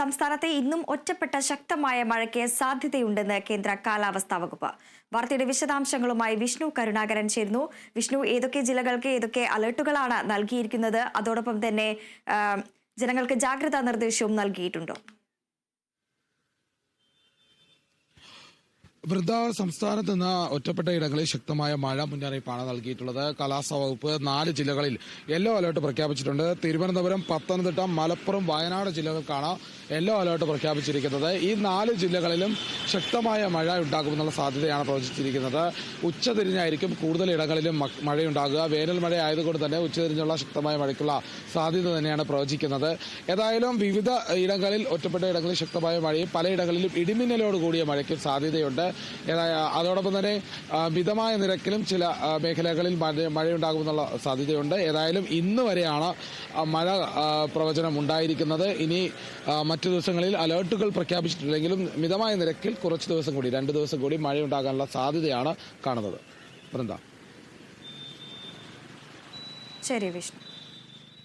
സംസ്ഥാനത്തെ ഇന്നും ഒറ്റപ്പെട്ട ശക്തമായ മഴയ്ക്ക് സാധ്യതയുണ്ടെന്ന് കേന്ദ്ര കാലാവസ്ഥാ വകുപ്പ്. വാർത്തയുടെ വിശദാംശങ്ങളുമായി വിഷ്ണു കരുണാകരൻ ചേരുന്നു. വിഷ്ണു ഏതൊക്കെ ജില്ലകൾക്ക് ഏതൊക്കെ അലർട്ടുകളാണ് നൽകിയിരിക്കുന്നത്? അതോടൊപ്പം തന്നെ ജനങ്ങൾക്ക് ജാഗ്രതാ നിർദ്ദേശവും നൽകിയിട്ടുണ്ടോ? വൃദ്ധ സംസ്ഥാനത്ത് നിന്ന് ഒറ്റപ്പെട്ട ഇടങ്ങളിൽ ശക്തമായ മഴ മുന്നറിയിപ്പാണ് നൽകിയിട്ടുള്ളത്. കാലാവസ്ഥാ വകുപ്പ് നാല് ജില്ലകളിൽ യെല്ലോ അലർട്ട് പ്രഖ്യാപിച്ചിട്ടുണ്ട്. തിരുവനന്തപുരം പത്തനംതിട്ട മലപ്പുറം വയനാട് ജില്ലകൾക്കാണ് യെല്ലോ അലർട്ട് പ്രഖ്യാപിച്ചിരിക്കുന്നത്. ഈ നാല് ജില്ലകളിലും ശക്തമായ മഴ ഉണ്ടാകുമെന്നുള്ള സാധ്യതയാണ് പ്രവചിച്ചിരിക്കുന്നത്. ഉച്ചതിരിഞ്ഞായിരിക്കും കൂടുതൽ ഇടങ്ങളിലും മഴയുണ്ടാകുക. വേനൽ മഴ ആയതുകൊണ്ട് തന്നെ ഉച്ചതിരിഞ്ഞുള്ള ശക്തമായ മഴയ്ക്കുള്ള സാധ്യത തന്നെയാണ് പ്രവചിക്കുന്നത്. ഏതായാലും വിവിധ ഇടങ്ങളിൽ ഒറ്റപ്പെട്ട ഇടങ്ങളിൽ ശക്തമായ മഴയും പലയിടങ്ങളിലും ഇടിമിന്നലോട് കൂടിയ മഴയ്ക്കും സാധ്യതയുണ്ട്. അതോടൊപ്പം തന്നെ മിതമായ നിരക്കിലും ചില മേഖലകളിൽ മഴ മഴയുണ്ടാകുമെന്നുള്ള സാധ്യതയുണ്ട്. ഏതായാലും ഇന്ന് വരെയാണ് മഴ പ്രവചനം ഉണ്ടായിരിക്കുന്നത്. ഇനി മറ്റു ദിവസങ്ങളിൽ അലേർട്ടുകൾ പ്രഖ്യാപിച്ചിട്ടില്ലെങ്കിലും മിതമായ നിരക്കിൽ കുറച്ച് ദിവസം കൂടി രണ്ട് ദിവസം കൂടി മഴയുണ്ടാകാനുള്ള സാധ്യതയാണ് കാണുന്നത്. ശരി വിഷ്ണു.